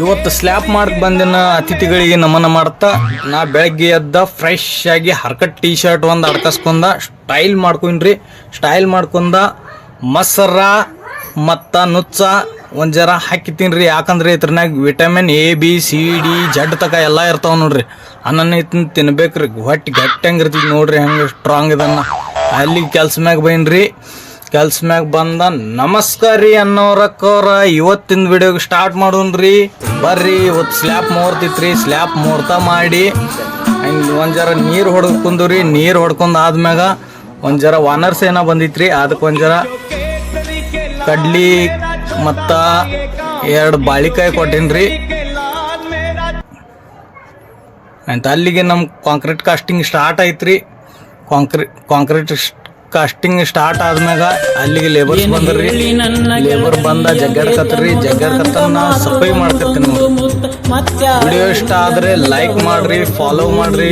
ಇವತ್ತು slab mark ಬಂದಿನ ಅತಿಥಿಗಳಿಗೆ ನಮನ ಮಾಡ್ತಾ, ನಾ ಬೆಳಗ್ಗೆ ಎದ್ದ ಫ್ರೆಶ್ ಆಗಿ ಹರ್ಕಟ್ ಟೀ ಶರ್ಟ್ ಒಂದು ಅಡ್ಕಸ್ಕೊಂಡ ಸ್ಟೈಲ್ ಮಾಡ್ಕೊಂಡ್ರಿ. ಸ್ಟೈಲ್ ಮಾಡ್ಕೊಂಡ ಮಸರ ಮತ್ತು ನುಚ್ಚ ಒಂದು ಜರ ಹಾಕಿ ತಿನ್ರಿ. ಯಾಕಂದ್ರೆ ಇದ್ರನಾಗ vitamin A B C D Z ತಕ ಎಲ್ಲ ಇರ್ತಾವ ನೋಡ್ರಿ. ಅನ್ನನ ಇತ್ತು ತಿನ್ಬೇಕ್ರಿ. ಹೊಟ್ಟೆ ಗಟ್ಟಿ ಇರ್ತೈತಿ ನೋಡ್ರಿ, ಹೆಂಗೆ ಸ್ಟ್ರಾಂಗ್ ಇದನ್ನ. ಅಲ್ಲಿ ಕೆಲ್ಸ ಮ್ಯಾಗ ಬೈನ್ರಿ. ಕೆಲ್ಸ ಮ್ಯಾಗ ಬಂದ ನಮಸ್ಕಾರ ರೀ ಅನ್ನೋರಕ್ಕವ್ರ ಇವತ್ತಿನ ವಿಡಿಯೋಗೆ ಸ್ಟಾರ್ಟ್ ಮಾಡೋನ್ರಿ ಬರ್ರಿ ಇವತ್ತು ಸ್ಲ್ಯಾಪ್ ಮೋರ್ತಿತ್ರಿ ಸ್ಲ್ಯಾಪ್ ಮುಹೂರ್ತ ಮಾಡಿ. ಹಂಗೆ ಒಂದು ಜರ ನೀರು ಹೊಡ್ದು ಕುಂದ್ರಿ, ನೀರು ಹೊಡ್ಕೊಂಡ್ ಆದ್ಮ್ಯಾಗ ಒಂದು ಜರ ವಾನರ್ಸ್ ಏನೋ ಬಂದಿತ್ರಿ. ಅದಕ್ಕೆ ಒಂದು ಜರ ಕಡ್ಲಿ ಮತ್ತು ಎರಡು ಬಾಳಿಕಾಯಿ ಕೊಟ್ಟೇನ್ರಿ. ಅಂತ ಅಲ್ಲಿಗೆ ನಮ್ಮ ಕಾಂಕ್ರೀಟ್ ಕಾಸ್ಟಿಂಗ್ ಸ್ಟಾರ್ಟ್ ಐತ್ರಿ ಕಾಂಕ್ರೀಟ್ ಕಾಂಕ್ರೀಟ್ ಕಾಸ್ಟಿಂಗ್ ಸ್ಟಾರ್ಟ್ ಆದ್ಮ್ಯಾಗ ಅಲ್ಲಿಗೆ ಲೇಬರ್ಸ್ ಬಂದ್ರಿ. ಲೇಬರ್ ಬಂದ ಜಗ್ಗಾಡ್ಕತ್ರಿ ಜಗ್ಗಾಡ್ಕತ್ತನ್ನ ಸಫೈ ಮಾಡ್ತಿರ್ತೀನಿ ವಿಡಿಯೋ ಇಷ್ಟ ಆದ್ರೆ ಲೈಕ್ ಮಾಡ್ರಿ ಫಾಲೋ ಮಾಡ್ರಿ